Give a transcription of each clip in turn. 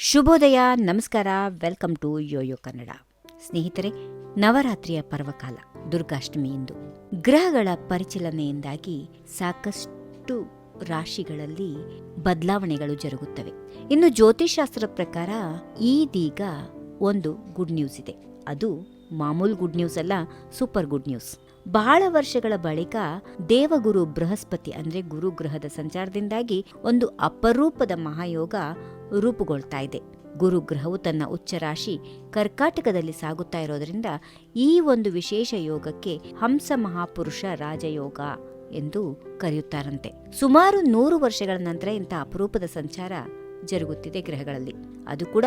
ಶುಭೋದಯ, ನಮಸ್ಕಾರ, welcome to Yoyo Kannada. ಸ್ನೇಹಿತರೆ, ನವರಾತ್ರಿಯ ಪರ್ವಕಾಲ ದುರ್ಗಾಷ್ಟಮಿ ಎಂದು ಗ್ರಹಗಳ ಪರಿಚಲನೆಯಿಂದಾಗಿ ಸಾಕಷ್ಟು ರಾಶಿಗಳಲ್ಲಿ ಬದಲಾವಣೆಗಳು ಜರುಗುತ್ತವೆ. ಇನ್ನು ಜ್ಯೋತಿಷಾಸ್ತ್ರದ ಪ್ರಕಾರ ಈದೀಗ ಒಂದು ಗುಡ್ ನ್ಯೂಸ್ ಇದೆ. ಅದು ಮಾಮೂಲು ಗುಡ್ ನ್ಯೂಸ್ ಅಲ್ಲ ಸೂಪರ್ ಗುಡ್ ನ್ಯೂಸ್ ಬಹಳ ವರ್ಷಗಳ ಬಳಿಕ ದೇವಗುರು ಬೃಹಸ್ಪತಿ ಅಂದ್ರೆ ಗುರು ಗ್ರಹದ ಸಂಚಾರದಿಂದಾಗಿ ಒಂದು ಅಪರೂಪದ ಮಹಾಯೋಗ ರೂಪುಗೊಳ್ತಾ ಇದೆ. ಗುರು ಗ್ರಹವು ತನ್ನ ಉಚ್ಚ ರಾಶಿ ಕರ್ಕಾಟಕದಲ್ಲಿ ಸಾಗುತ್ತಾ ಇರೋದರಿಂದ ಈ ಒಂದು ವಿಶೇಷ ಯೋಗಕ್ಕೆ ಹಂಸ ಮಹಾಪುರುಷ ರಾಜಯೋಗ ಎಂದು ಕರೆಯುತ್ತಾರಂತೆ. ಸುಮಾರು ನೂರು ವರ್ಷಗಳ ನಂತರ ಇಂಥ ಅಪರೂಪದ ಸಂಚಾರ ಜರುಗುತ್ತಿದೆ ಗ್ರಹಗಳಲ್ಲಿ. ಅದು ಕೂಡ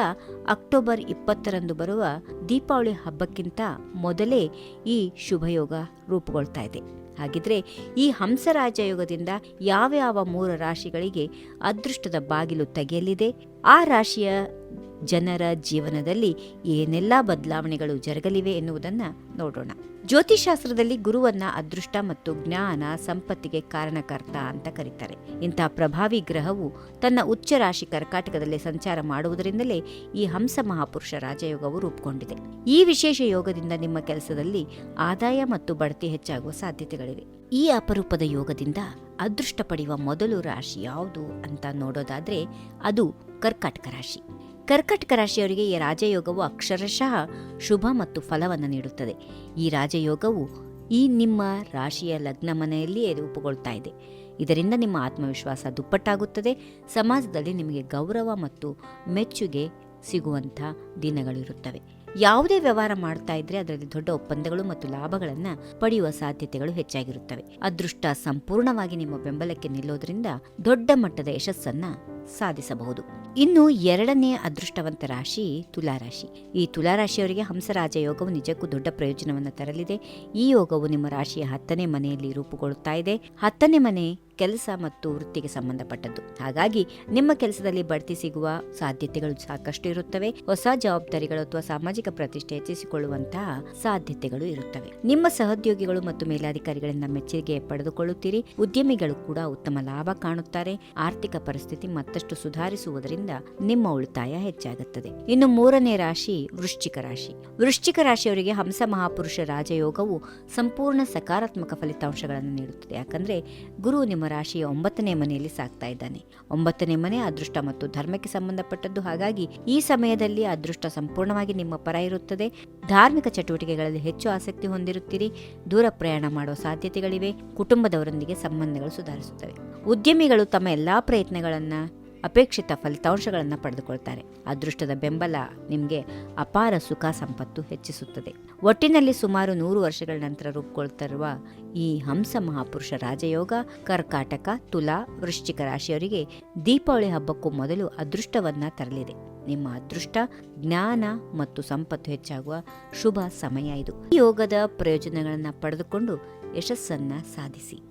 ಅಕ್ಟೋಬರ್ ಇಪ್ಪತ್ತರಂದು ಬರುವ ದೀಪಾವಳಿ ಹಬ್ಬಕ್ಕಿಂತ ಮೊದಲೇ ಈ ಶುಭಯೋಗ ರೂಪುಗೊಳ್ತಾ ಇದೆ. ಹಾಗಿದ್ರೆ ಈ ಹಂಸರಾಜಯೋಗದಿಂದ ಯಾವ್ಯಾವ ಮೂರು ರಾಶಿಗಳಿಗೆ ಅದೃಷ್ಟದ ಬಾಗಿಲು ತೆಗೆಯಲಿದೆ? ಆ ರಾಶಿಯ ಜನರ ಜೀವನದಲ್ಲಿ ಏನೆಲ್ಲ ಬದಲಾವಣೆಗಳು ಜರುಗಲಿವೆ ಎನ್ನುವುದನ್ನು ನೋಡೋಣ. ಜ್ಯೋತಿಷಾಸ್ತ್ರದಲ್ಲಿ ಗುರುವನ್ನ ಅದೃಷ್ಟ ಮತ್ತು ಜ್ಞಾನ ಸಂಪತ್ತಿಗೆ ಕಾರಣಕರ್ತ ಅಂತ ಕರೀತಾರೆ. ಇಂತಹ ಪ್ರಭಾವಿ ಗ್ರಹವು ತನ್ನ ಉಚ್ಚ ರಾಶಿ ಕರ್ಕಾಟಕದಲ್ಲಿ ಸಂಚಾರ ಮಾಡುವುದರಿಂದಲೇ ಈ ಹಂಸ ಮಹಾಪುರುಷ ರಾಜಯೋಗವು ರೂಪುಗೊಂಡಿದೆ. ಈ ವಿಶೇಷ ಯೋಗದಿಂದ ನಿಮ್ಮ ಕೆಲಸದಲ್ಲಿ ಆದಾಯ ಮತ್ತು ಬಡ್ತಿ ಹೆಚ್ಚಾಗುವ ಸಾಧ್ಯತೆಗಳಿವೆ. ಈ ಅಪರೂಪದ ಯೋಗದಿಂದ ಅದೃಷ್ಟ ಪಡೆಯುವ ಮೊದಲು ರಾಶಿ ಯಾವುದು ಅಂತ ನೋಡೋದಾದ್ರೆ ಅದು ಕರ್ಕಾಟಕ ರಾಶಿ. ಕರ್ಕಟಕ ರಾಶಿಯವರಿಗೆ ಈ ರಾಜಯೋಗವು ಅಕ್ಷರಶಃ ಶುಭ ಮತ್ತು ಫಲವನ್ನು ನೀಡುತ್ತದೆ. ಈ ರಾಜಯೋಗವು ಈ ನಿಮ್ಮ ರಾಶಿಯ ಲಗ್ನ ಮನೆಯಲ್ಲಿಯೇ ರೂಪುಗೊಳ್ತಾ ಇದೆ. ಇದರಿಂದ ನಿಮ್ಮ ಆತ್ಮವಿಶ್ವಾಸ ದುಪ್ಪಟ್ಟಾಗುತ್ತದೆ. ಸಮಾಜದಲ್ಲಿ ನಿಮಗೆ ಗೌರವ ಮತ್ತು ಮೆಚ್ಚುಗೆ ಸಿಗುವಂಥ ದಿನಗಳಿರುತ್ತವೆ. ಯಾವುದೇ ವ್ಯವಹಾರ ಮಾಡ್ತಾ ಇದ್ರೆ ಅದರಲ್ಲಿ ದೊಡ್ಡ ಒಪ್ಪಂದಗಳು ಮತ್ತು ಲಾಭಗಳನ್ನು ಪಡೆಯುವ ಸಾಧ್ಯತೆಗಳು ಹೆಚ್ಚಾಗಿರುತ್ತವೆ. ಅದೃಷ್ಟ ಸಂಪೂರ್ಣವಾಗಿ ನಿಮ್ಮ ಬೆಂಬಲಕ್ಕೆ ನಿಲ್ಲೋದ್ರಿಂದ ದೊಡ್ಡ ಮಟ್ಟದ ಯಶಸ್ಸನ್ನ ಸಾಧಿಸಬಹುದು. ಇನ್ನು ಎರಡನೇ ಅದೃಷ್ಟವಂತ ರಾಶಿ ತುಲಾರಾಶಿ ಈ ತುಲಾರಾಶಿಯವರಿಗೆ ಹಂಸರಾಜ ಯೋಗವು ನಿಜಕ್ಕೂ ದೊಡ್ಡ ಪ್ರಯೋಜನವನ್ನು ತರಲಿದೆ. ಈ ಯೋಗವು ನಿಮ್ಮ ರಾಶಿಯ ಹತ್ತನೇ ಮನೆಯಲ್ಲಿ ರೂಪುಗೊಳ್ಳುತ್ತಾ ಇದೆ. ಹತ್ತನೇ ಮನೆ ಕೆಲಸ ಮತ್ತು ವೃತ್ತಿಗೆ ಸಂಬಂಧಪಟ್ಟದ್ದು. ಹಾಗಾಗಿ ನಿಮ್ಮ ಕೆಲಸದಲ್ಲಿ ಬಡ್ತಿ ಸಿಗುವ ಸಾಧ್ಯತೆಗಳು ಸಾಕಷ್ಟು ಇರುತ್ತವೆ. ಹೊಸ ಜವಾಬ್ದಾರಿಗಳು ಅಥವಾ ಸಾಮಾಜಿಕ ಪ್ರತಿಷ್ಠೆ ಹೆಚ್ಚಿಸಿಕೊಳ್ಳುವಂತಹ ಸಾಧ್ಯತೆಗಳು ಇರುತ್ತವೆ. ನಿಮ್ಮ ಸಹೋದ್ಯೋಗಿಗಳು ಮತ್ತು ಮೇಲಾಧಿಕಾರಿಗಳಿಂದ ಮೆಚ್ಚುಗೆ ಪಡೆದುಕೊಳ್ಳುತ್ತೀರಿ. ಉದ್ಯಮಿಗಳು ಕೂಡ ಉತ್ತಮ ಲಾಭ ಕಾಣುತ್ತಾರೆ. ಆರ್ಥಿಕ ಪರಿಸ್ಥಿತಿ ಮತ್ತಷ್ಟು ಸುಧಾರಿಸುವುದರಿಂದ ನಿಮ್ಮ ಉಳಿತಾಯ ಹೆಚ್ಚಾಗುತ್ತದೆ. ಇನ್ನು ಮೂರನೇ ರಾಶಿ ವೃಶ್ಚಿಕ ರಾಶಿ. ವೃಶ್ಚಿಕ ರಾಶಿಯವರಿಗೆ ಹಂಸ ಮಹಾಪುರುಷ ರಾಜಯೋಗವು ಸಂಪೂರ್ಣ ಸಕಾರಾತ್ಮಕ ಫಲಿತಾಂಶಗಳನ್ನು ನೀಡುತ್ತದೆ. ಯಾಕಂದ್ರೆ ಗುರು ನಿಮ್ಮ ರಾಶಿಯ ಒಂಬತ್ತನೇ ಮನೆಯಲ್ಲಿ ಸಾಕ್ತಾ ಇದ್ದಾನೆ. ಒಂಬತ್ತನೇ ಮನೆ ಅದೃಷ್ಟ ಮತ್ತು ಧರ್ಮಕ್ಕೆ ಸಂಬಂಧಪಟ್ಟದ್ದು. ಹಾಗಾಗಿ ಈ ಸಮಯದಲ್ಲಿ ಅದೃಷ್ಟ ಸಂಪೂರ್ಣವಾಗಿ ನಿಮ್ಮ ಪರ ಇರುತ್ತದೆ. ಧಾರ್ಮಿಕ ಚಟುವಟಿಕೆಗಳಲ್ಲಿ ಹೆಚ್ಚು ಆಸಕ್ತಿ ಹೊಂದಿರುತ್ತೀರಿ. ದೂರ ಪ್ರಯಾಣ ಮಾಡುವ ಸಾಧ್ಯತೆಗಳಿವೆ. ಕುಟುಂಬದವರೊಂದಿಗೆ ಸಂಬಂಧಗಳು ಸುಧಾರಿಸುತ್ತವೆ. ಉದ್ಯಮಿಗಳು ತಮ್ಮ ಎಲ್ಲಾ ಪ್ರಯತ್ನಗಳನ್ನ ಅಪೇಕ್ಷಿತ ಫಲಿತಾಂಶಗಳನ್ನು ಪಡೆದುಕೊಳ್ತಾರೆ. ಅದೃಷ್ಟದ ಬೆಂಬಲ ನಿಮಗೆ ಅಪಾರ ಸುಖ ಸಂಪತ್ತು ಹೆಚ್ಚಿಸುತ್ತದೆ. ಒಟ್ಟಿನಲ್ಲಿ ಸುಮಾರು ನೂರು ವರ್ಷಗಳ ನಂತರ ರೂಪುಗೊಳ್ತಿರುವ ಈ ಹಂಸ ಮಹಾಪುರುಷ ರಾಜಯೋಗ, ಕರ್ಕಾಟಕ, ತುಲಾ, ವೃಶ್ಚಿಕ ರಾಶಿಯವರಿಗೆ ದೀಪಾವಳಿ ಹಬ್ಬಕ್ಕೂ ಮೊದಲು ಅದೃಷ್ಟವನ್ನ ತರಲಿದೆ. ನಿಮ್ಮ ಅದೃಷ್ಟ, ಜ್ಞಾನ ಮತ್ತು ಸಂಪತ್ತು ಹೆಚ್ಚಾಗುವ ಶುಭ ಸಮಯ ಇದು. ಈ ಯೋಗದ ಪ್ರಯೋಜನಗಳನ್ನು ಪಡೆದುಕೊಂಡು ಯಶಸ್ಸನ್ನ ಸಾಧಿಸಿ.